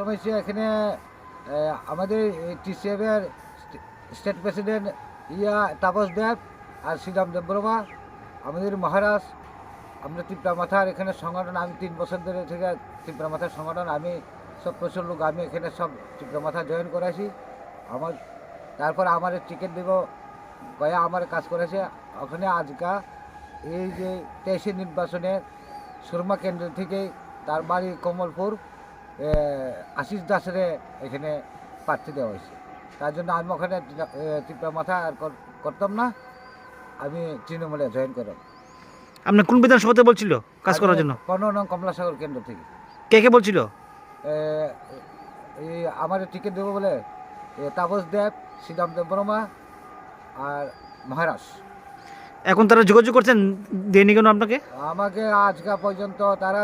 সমস্যা এখানে আমাদের টিসিএফের স্টেট প্রেসিডেন্ট ইয়া তাপস দেব আর শ্রীরাম দেববর্মা আমাদের মহারাজ, আমরা ত্রিপুরা মাথার এখানে সংগঠন, আমি তিন বছর ধরে থেকে ত্রিপুরা মাথার সংগঠন, আমি সব প্রচুর লোক, আমি এখানে সব ত্রিপুরা মাথা জয়েন করেছি। আমার, তারপর আমার টিকিট দেব, গয়া আমার কাজ করেছে। ওখানে আজকা এই যে তেইশে নির্বাচনে সুরমা কেন্দ্র থেকে তার বাড়ি কমলপুর আশিস দাসের এখানে প্রার্থী দেওয়া হয়েছে। তার জন্য আমি ওখানে ত্রিপুরা- মাথা আর কর- করতাম না। আমি তৃণমূলে জয়েন করলাম। আপনি কোন বিধানসভাতে বলছিল কাজ করার জন্য? পনেরো নং কমলাসাগর কেন্দ্র থেকে। কে কে বলছিল? এই আমার টিকিট দেবো বলে তাপস দেব শ্রীরাম দেব বর্মা আর মহারাজ। এখন তারা যোগাযোগ করছেন দেয়নি কেন আপনাকে? আমাকে আজকা পর্যন্ত তারা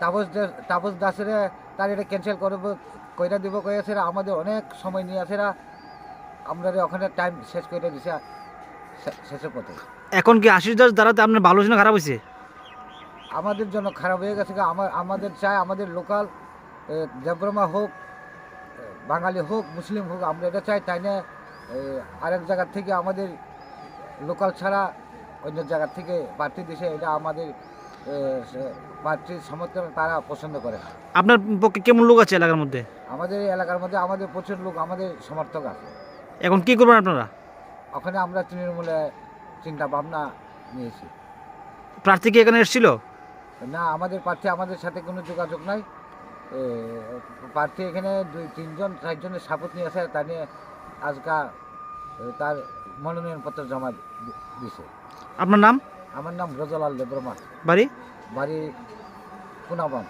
তাপস তাপস দাসের তার এটা ক্যান্সেল করব কইরা দিব কয়েছে আমাদের অনেক সময় নিয়ে আসে আমরা ওখানে টাইম শেষ করে দিছে শেষের পথে। এখন কি আশিস দাস দ্বারাতে আপনার ভালো না খারাপ হয়েছে? আমাদের জন্য খারাপ হয়ে গেছে আমার আমাদের চাই আমাদের লোকাল দেবরমা হোক বাঙালি হোক মুসলিম হোক আমরা এটা চাই তাই না? আরেক জায়গার থেকে আমাদের লোকাল ছাড়া অন্য জায়গার থেকে প্রার্থী দিছে এটা আমাদের প্রার্থীর সমর্থন তারা পছন্দ করে না। আপনার পক্ষে কেমন লোক আছে এলাকার মধ্যে? আমাদের এলাকার মধ্যে আমাদের প্রচুর লোক আমাদের সমর্থক আছে। এখন কি করবেন আপনারা? ওখানে আমরা তৃণমূলে চিন্তা ভাবনা নিয়েছি। প্রার্থী কি এখানে এসেছিল? না আমাদের প্রার্থী আমাদের সাথে কোনো যোগাযোগ নাই। প্রার্থী এখানে দুই তিনজন চারজনের শপথ নিয়ে আসে তা নিয়ে আজকা তার মনোনয়নপত্র জমা দিছে। আপনার নাম? আমার নাম রজলাল দেব্রমা বাড়ি? বাড়ি পুনাবাম